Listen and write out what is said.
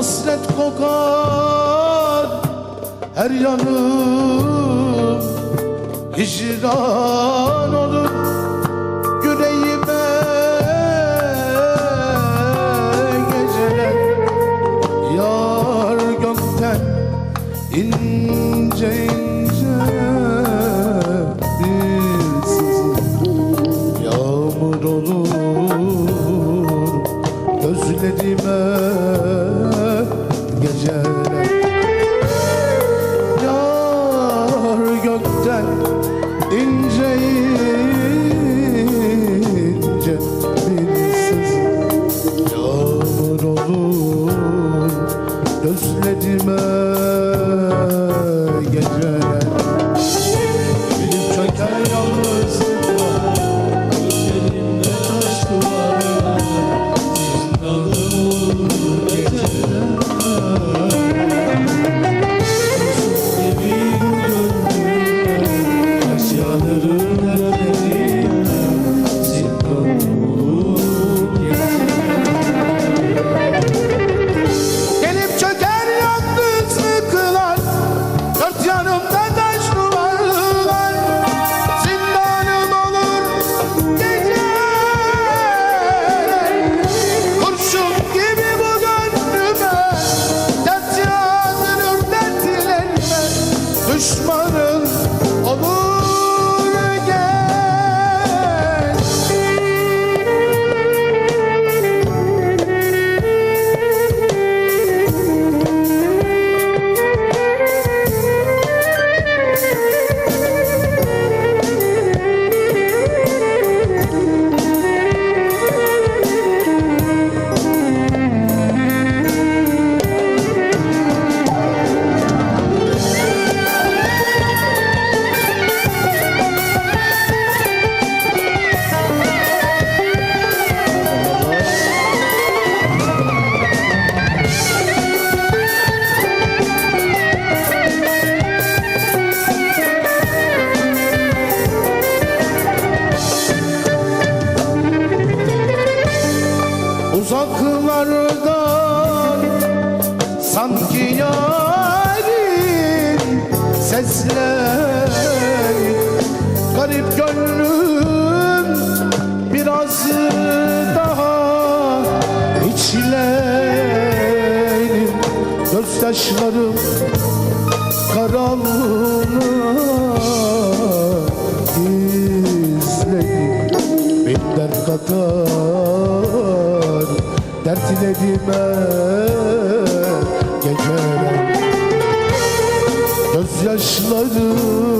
Hasret kokar her yanım. Hicran olur uzaklardan sanki yarim sesleri garip gönlüm biraz daha içlerim gözyaşlarım hasretime Geceler Gözyaşlarım